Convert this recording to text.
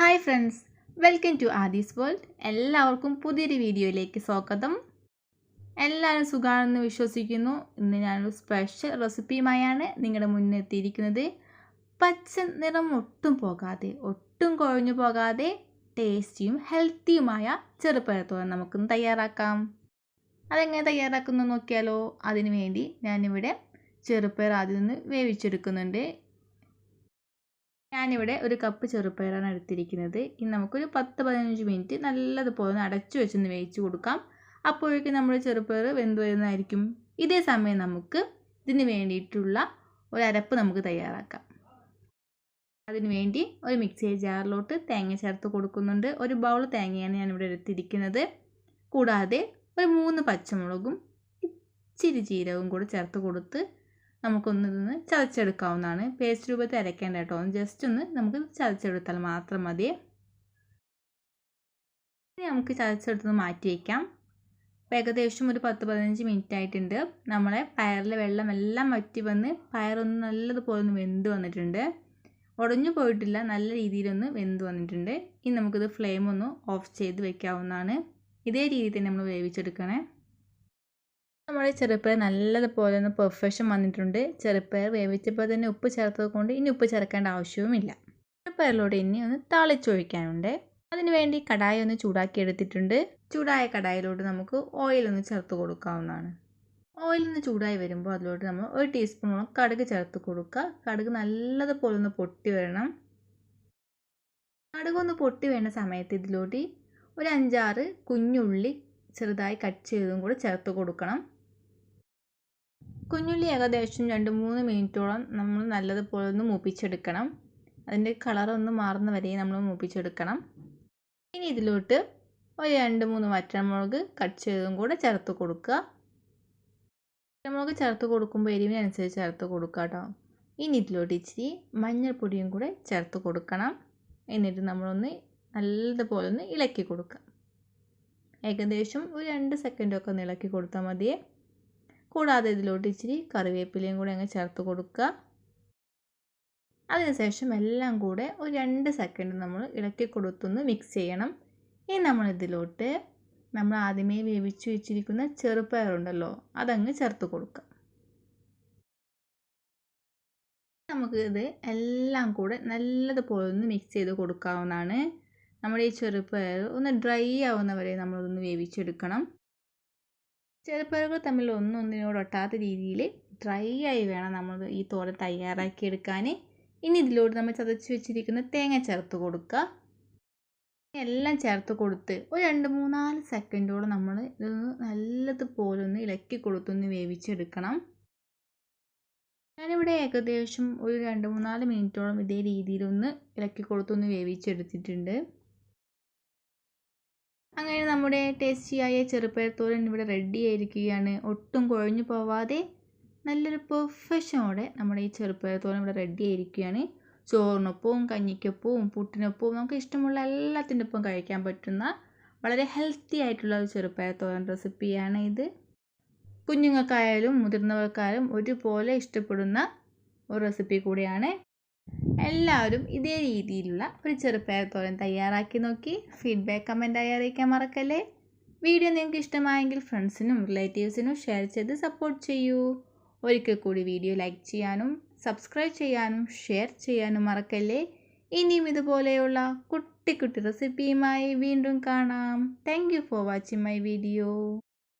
Hi friends welcome to Aadi's world എല്ലാവർക്കും പുതിയൊരു വീഡിയോയിലേക്ക് സ്വാഗതം. എല്ലാവരും സുഖമാണെന്ന് വിശ്വസിക്കുന്നു. ഇന്ന് ഞാനൊരു സ്പെഷ്യൽ റെസിപ്പിയുമായാണ് നിങ്ങളുടെ മുന്നെത്തിയിരിക്കുന്നത് പച്ച നിറം ഒട്ടും പോകാതെ ഒട്ടും കുഴഞ്ഞു പോകാതെ ടേസ്റ്റിയും ഹെൽത്തിയുമായ ചെറുപ്പഴത്തോളം നമുക്കൊന്ന് തയ്യാറാക്കാം. അതെങ്ങനെ തയ്യാറാക്കുന്നു നോക്കിയാലോ? അതിനുവേണ്ടി ഞാനിവിടെ ചെറുപ്പയർ ആദ്യം നിന്ന് വേവിച്ചെടുക്കുന്നുണ്ട്. ഞാനിവിടെ ഒരു കപ്പ് ചെറുപ്പയറാണ് എടുത്തിരിക്കുന്നത്. ഇനി നമുക്കൊരു പത്ത് പതിനഞ്ച് മിനിറ്റ് നല്ലതുപോലെ ഒന്ന് അടച്ചു വെച്ചൊന്ന് വേവിച്ച് കൊടുക്കാം. അപ്പോഴേക്കും നമ്മൾ ചെറുപ്പയർ വെന്ത് വരുന്നതായിരിക്കും. ഇതേ സമയം നമുക്ക് ഇതിന് വേണ്ടിയിട്ടുള്ള ഒരു അരപ്പ് നമുക്ക് തയ്യാറാക്കാം. അതിന് വേണ്ടി ഒരു മിക്സി ജാറിലോട്ട് തേങ്ങ ചേർത്ത് കൊടുക്കുന്നുണ്ട്. ഒരു ബൗൾ തേങ്ങയാണ് ഞാനിവിടെ എടുത്തിരിക്കുന്നത്. കൂടാതെ ഒരു മൂന്ന് പച്ചമുളകും ഇച്ചിരി ജീരകവും കൂടെ ചേർത്ത് കൊടുത്ത് നമുക്കൊന്ന് ഇതൊന്ന് ചതച്ചെടുക്കാവുന്നതാണ്. പേസ്റ്റ് രൂപത്തിൽ അരയ്ക്കേണ്ട കേട്ടോ. ഒന്ന് ജസ്റ്റ് ഒന്ന് നമുക്ക് ചതച്ചെടുത്താൽ മാത്രം മതി. നമുക്ക് ചതച്ചെടുത്തത് മാറ്റി വയ്ക്കാം ഏകദേശം ഒരു പത്ത് പതിനഞ്ച് മിനിറ്റ് ആയിട്ടുണ്ട്. നമ്മളെ പയറിലെ വെള്ളം എല്ലാം വറ്റി വന്ന് പയറൊന്ന് നല്ലതുപോലെ ഒന്ന് വെന്ത് വന്നിട്ടുണ്ട്. ഉടഞ്ഞു പോയിട്ടില്ല. നല്ല രീതിയിലൊന്ന് വെന്ത് വന്നിട്ടുണ്ട്. ഇനി നമുക്കിത് ഫ്ലെയിം ഒന്ന് ഓഫ് ചെയ്ത് വെക്കാവുന്നതാണ്. ഇതേ രീതിയിൽ തന്നെ നമ്മൾ വേവിച്ചെടുക്കണേ. നമ്മുടെ ചെറുപ്പയർ നല്ലതുപോലെ ഒന്ന് പെർഫെക്ഷൻ വന്നിട്ടുണ്ട്. ചെറുപ്പയർ വേവിച്ചപ്പോൾ തന്നെ ഉപ്പ് ചേർത്തത് കൊണ്ട് ഇനി ഉപ്പ് ചേർക്കേണ്ട ആവശ്യവുമില്ല. ചെറുപ്പയറിലൂടെ ഇനി ഒന്ന് തളിച്ചൊഴിക്കാനുണ്ട്. അതിനുവേണ്ടി കടായി ഒന്ന് ചൂടാക്കി എടുത്തിട്ടുണ്ട്. ചൂടായ കടായിലോട്ട് നമുക്ക് ഓയിൽ ഒന്ന് ചേർത്ത് കൊടുക്കാവുന്നതാണ്. ഓയിൽ ഒന്ന് ചൂടായി വരുമ്പോൾ അതിലോട്ട് നമ്മൾ ഒരു ടീസ്പൂണോളം കടുക് ചേർത്ത് കൊടുക്കുക. കടുക് നല്ലതുപോലെ ഒന്ന് പൊട്ടി വരണം. കടുക് ഒന്ന് പൊട്ടി വേണ്ട സമയത്ത് ഇതിലോട്ട് ഒരു അഞ്ചാറ് കുഞ്ഞുള്ളി ചെറുതായി കട്ട് ചെയ്തതും കൂടെ ചേർത്ത് കൊടുക്കണം. കുഞ്ഞുള്ളി ഏകദേശം രണ്ട് മൂന്ന് മിനിറ്റോളം നമ്മൾ നല്ലതുപോലെ ഒന്ന് മൂപ്പിച്ചെടുക്കണം. അതിന്റെ കളറൊന്ന് മാറുന്ന വരെ നമ്മൾ മൂപ്പിച്ചെടുക്കണം. ഇനി ഇതിലോട്ട് ഒരു രണ്ട് മൂന്ന് വറ്റമുളക് കട്ട് ചെയ്തതും കൂടെ ചേർത്ത് കൊടുക്കുക. വറ്റമുളക് ചേർത്ത് കൊടുക്കുമ്പോൾ എരിവിനനുസരിച്ച് ചേർത്ത് കൊടുക്കുക കേട്ടോ. ഇനി ഇതിലോട്ട് ഇച്ചിരി മഞ്ഞൾപ്പൊടിയും കൂടെ ചേർത്ത് കൊടുക്കണം. എന്നിട്ട് നമ്മളൊന്ന് നല്ലതുപോലെ ഒന്ന് ഇളക്കി കൊടുക്കുക. ഏകദേശം ഒരു രണ്ട് സെക്കൻഡൊക്കെ ഒന്ന് ഇളക്കി കൊടുത്താൽ മതിയേ. കൂടാതെ ഇതിലോട്ട് ഇച്ചിരി കറിവേപ്പിലയും കൂടെ അങ്ങ് ചേർത്ത് കൊടുക്കുക. അതിനുശേഷം എല്ലാം കൂടെ ഒരു രണ്ട് സെക്കൻഡ് നമ്മൾ ഇളക്കി കൊടുത്തൊന്ന് മിക്സ് ചെയ്യണം. ഇനി നമ്മളിതിലോട്ട് നമ്മൾ ആദ്യമേ വേവിച്ചു വെച്ചിരിക്കുന്ന ചെറുപ്പയറുണ്ടല്ലോ അതങ്ങ് ചേർത്ത് കൊടുക്കുക നമുക്ക് ഇത് എല്ലാം കൂടെ നല്ലതുപോലെ ഒന്ന് മിക്സ് ചെയ്ത് കൊടുക്കാവുന്നതാണ്. നമ്മുടെ ഈ ചെറുപ്പയർ ഒന്ന് ഡ്രൈ ആവുന്ന വരെ നമ്മളതൊന്ന് വേവിച്ചെടുക്കണം. ചെറുപ്പയറുകൾ തമ്മിൽ ഒന്നൊന്നിനോട് ഒട്ടാത്ത രീതിയിൽ ഡ്രൈ ആയി വേണം നമ്മൾ ഈ തോരൻ തയ്യാറാക്കിയെടുക്കാൻ ഇനി ഇതിലോട്ട് നമ്മൾ ചതച്ച് വെച്ചിരിക്കുന്ന തേങ്ങ ചേർത്ത് കൊടുക്കുക എല്ലാം ചേർത്ത് കൊടുത്ത് ഒരു രണ്ട് മൂന്നാൽ സെക്കൻഡോളം നമ്മൾ ഇതൊന്ന് നല്ലതുപോലെ ഒന്ന് ഇളക്കി കൊടുത്തൊന്ന് വേവിച്ചെടുക്കണം. ഞാനിവിടെ ഏകദേശം ഒരു രണ്ട് മൂന്നാൽ മിനിറ്റോളം ഇതേ രീതിയിലൊന്ന് ഇളക്കി കൊടുത്തൊന്ന് വേവിച്ചെടുത്തിട്ടുണ്ട്. അങ്ങനെ നമ്മുടെ ടേസ്റ്റിയായ ചെറുപ്പയത്തോരൻ ഇവിടെ റെഡി ആയിരിക്കുകയാണ്. ഒട്ടും കുഴഞ്ഞു പോവാതെ നല്ലൊരു പെർഫെക്ഷനോടെ നമ്മുടെ ഈ ചെറുപ്പയത്തോരൻ ഇവിടെ റെഡി ആയിരിക്കുകയാണ്. ചോറിനൊപ്പവും കഞ്ഞിക്കൊപ്പവും പുട്ടിനൊപ്പവും നമുക്ക് ഇഷ്ടമുള്ള എല്ലാത്തിന്റെ ഒപ്പം കഴിക്കാൻ പറ്റുന്ന വളരെ ഹെൽത്തി ആയിട്ടുള്ള ഒരു ചെറുപ്പയത്തോരൻ റെസിപ്പിയാണ് ഇത്. കുഞ്ഞുങ്ങൾക്കായാലും മുതിർന്നവർക്കായാലും ഒരുപോലെ ഇഷ്ടപ്പെടുന്ന ഒരു റെസിപ്പി കൂടിയാണ് എല്ലാവരും ഇതേ രീതിയിലുള്ള ഒരു ചെറുപ്പയർ തോരൻ തയ്യാറാക്കി നോക്കി ഫീഡ്ബാക്ക് കമന്റായി അറിയിക്കാൻ മറക്കല്ലേ? വീഡിയോ നിങ്ങൾക്ക് ഇഷ്ടമായെങ്കിൽ ഫ്രണ്ട്സിനും റിലേറ്റീവ്സിനും ഷെയർ ചെയ്ത് സപ്പോർട്ട് ചെയ്യൂ. ഒരിക്കൽ കൂടി വീഡിയോ ലൈക്ക് ചെയ്യാനും സബ്സ്ക്രൈബ് ചെയ്യാനും ഷെയർ ചെയ്യാനും മറക്കല്ലേ? ഇനിയും ഇതുപോലെയുള്ള കുട്ടി കുട്ടി റെസിപ്പിയുമായി വീണ്ടും കാണാം. Thank for watching my video